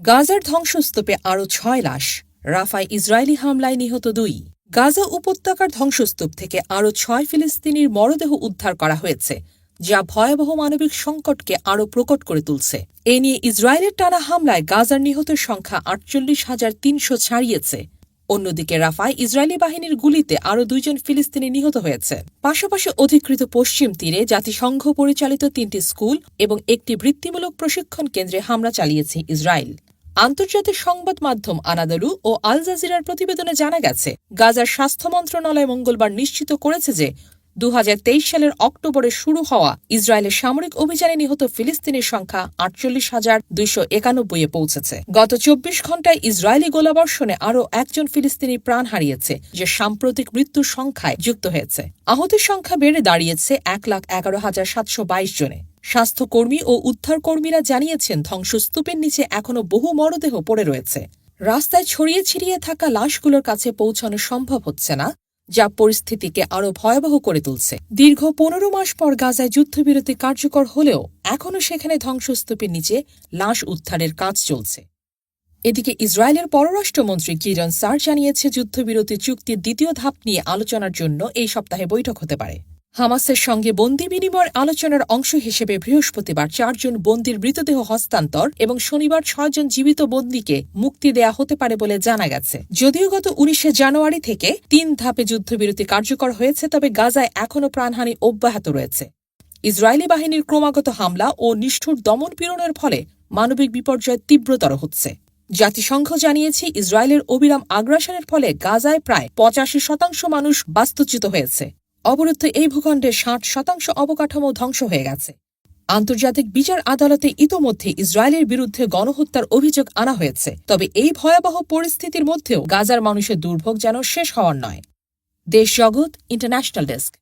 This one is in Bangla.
গাজার ধ্বংসস্তূপে আরও ছয় লাশ, রাফায় ইসরায়েলি হামলায় নিহত দুই। গাজা উপত্যকার ধ্বংসস্তূপ থেকে আরও ছয় ফিলিস্তিনির মরদেহ উদ্ধার করা হয়েছে, যা ভয়াবহ মানবিক সংকটকে আরও প্রকট করে তুলছে। এ নিয়ে ইসরায়েলের টানা হামলায় গাজার নিহতের সংখ্যা আটচল্লিশ হাজার তিনশো ছাড়িয়েছে। অন্যদিকে রাফায় ইসরায়েলি বাহিনীর গুলিতে আরও দুইজন ফিলিস্তিনি নিহত হয়েছে। পাশাপাশি অধিকৃত পশ্চিম তীরে জাতিসংঘ পরিচালিত তিনটি স্কুল এবং একটি বৃত্তিমূলক প্রশিক্ষণ কেন্দ্রে হামলা চালিয়েছে ইসরায়েল। আন্তর্জাতিক সংবাদ মাধ্যম আনাদারু ও আল জাজিরার প্রতিবেদনে জানা গেছে, গাজার স্বাস্থ্য মন্ত্রণালয় মঙ্গলবার নিশ্চিত করেছে যে দু হাজার তেইশ সালের অক্টোবরে শুরু হওয়া ইসরায়েলের সামরিক অভিযানে নিহত ফিলিস্তিনের সংখ্যা আটচল্লিশ হাজার দুইশো একানব্বই এ পৌঁছেছে। গত চব্বিশ ঘন্টায় ইসরায়েলি গোলাবর্ষণে আরও একজন ফিলিস্তিনি প্রাণ হারিয়েছে, যে সাম্প্রতিক মৃত্যুর সংখ্যায় যুক্ত হয়েছে। আহতের সংখ্যা বেড়ে দাঁড়িয়েছে এক লাখ এগারো হাজার সাতশো বাইশ জনে। স্বাস্থ্যকর্মী ও উদ্ধারকর্মীরা জানিয়েছেন, ধ্বংসস্তূপের নিচে এখনও বহু মরদেহ পড়ে রয়েছে। রাস্তায় ছড়িয়ে ছিড়িয়ে থাকা লাশগুলোর কাছে পৌঁছানো সম্ভব হচ্ছে না। যা পরিস্থিতিকে আরও ভয়াবহ করে তুলছে। দীর্ঘ পনেরো মাস পর গাজায় যুদ্ধবিরতি কার্যকর হলেও এখনও সেখানে ধ্বংসস্তূপের নিচে লাশ উদ্ধারের কাজ চলছে। এদিকে ইসরায়েলের পররাষ্ট্রমন্ত্রী কিরণ সার জানিয়েছে, যুদ্ধবিরতি চুক্তির দ্বিতীয় ধাপ নিয়ে আলোচনার জন্য এই সপ্তাহে বৈঠক হতে পারে। হামাসের সঙ্গে বন্দি বিনিময়ের আলোচনার অংশ হিসেবে বৃহস্পতিবার চারজন বন্দির মৃতদেহ হস্তান্তর এবং শনিবার ছয়জন জীবিত বন্দীকে মুক্তি দেয়া হতে পারে বলে জানা গেছে। যদিও গত উনিশে জানুয়ারি থেকে তিন ধাপে যুদ্ধবিরতি কার্যকর হয়েছে, তবে গাজায় এখনও প্রাণহানি অব্যাহত রয়েছে। ইসরায়েলি বাহিনীর ক্রমাগত হামলা ও নিষ্ঠুর দমন পীড়নের ফলে মানবিক বিপর্যয় তীব্রতর হচ্ছে। জাতিসংঘ জানিয়েছে, ইসরায়েলের অবিরাম আগ্রাসনের ফলে গাজায় প্রায় পঁচাশি শতাংশ মানুষ বাস্তুচ্যুত হয়েছে। অবরুদ্ধ এই ভূখণ্ডের ষাট শতাংশ অবকাঠামো ধ্বংস হয়ে গেছে। আন্তর্জাতিক বিচার আদালতে ইতোমধ্যে ইসরায়েলের বিরুদ্ধে গণহত্যার অভিযোগ আনা হয়েছে। তবে এই ভয়াবহ পরিস্থিতির মধ্যেও গাজার মানুষের দুর্ভোগ যেন শেষ হওয়ার নয়। দেশ জগৎ ইন্টারন্যাশনাল ডেস্ক